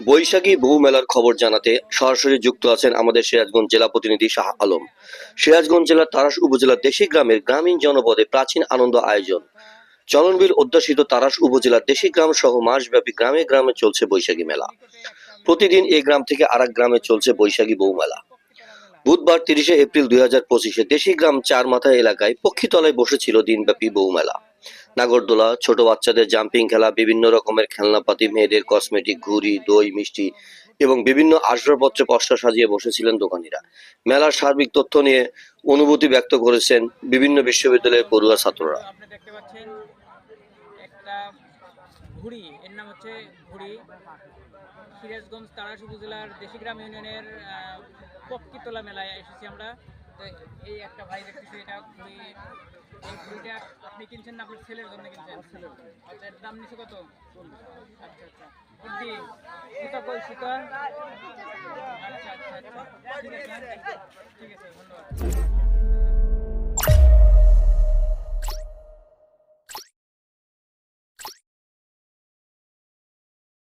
বৈশাখী বহু মেলার খবর জানাতে সরাসরি যুক্ত আছেন আমাদের সিরাজগঞ্জ জেলা প্রতিনিধি শাহ আলম। সিরাজগঞ্জ জেলার তারাস উপজেলার দেশি গ্রামের গ্রামীণ জনপদে প্রাচীন আনন্দ আয়োজন। চলনবিল অধ্যাসিত তারাস উপজেলার দেশি গ্রাম সহ মাসব্যাপী গ্রামে গ্রামে চলছে বৈশাখী মেলা। প্রতিদিন এই গ্রাম থেকে আরেক গ্রামে চলছে বৈশাখী বউ মেলা বুধবার তিরিশে এপ্রিল দুই হাজার পঁচিশে দেশি গ্রাম চার মাথা এলাকায় পক্ষীতলায় বসেছিল দিনব্যাপী বউ মেলা নাগরদোলা, ছোট বাচ্চাদের জাম্পিং খেলা, বিভিন্ন রকমের খেলনাপাতি, মেয়েদের কসমেটিক ঘুড়ি, দই, মিষ্টি এবং বিভিন্ন আসবাবপত্র পসরা সাজিয়ে বসেছিলেন দোকানিরা। মেলার সার্বিক তথ্য নিয়ে অনুভূতি ব্যক্ত করেছেন বিভিন্ন বিশ্ববিদ্যালয়ের পড়ুয়া ছাত্ররা। ঘুড়ি, এর নাম হচ্ছে ঘুড়ি। সিরাজগঞ্জ তারাস উপজেলার দেশিগ্রাম ইউনিয়নের পক্ষীতলা মেলায় এসেছি আমরা। তো এই একটা ভাই দেখতেছি, এটা ঘুড়ি ঘুড়িটা আপনি কিনছেন না আপনার ছেলের জন্য কিনছেন? আচ্ছা এর দাম নিচ্ছে কত? আচ্ছা আচ্ছা। সুতা কই সুতা আচ্ছা আচ্ছা ঠিক আছে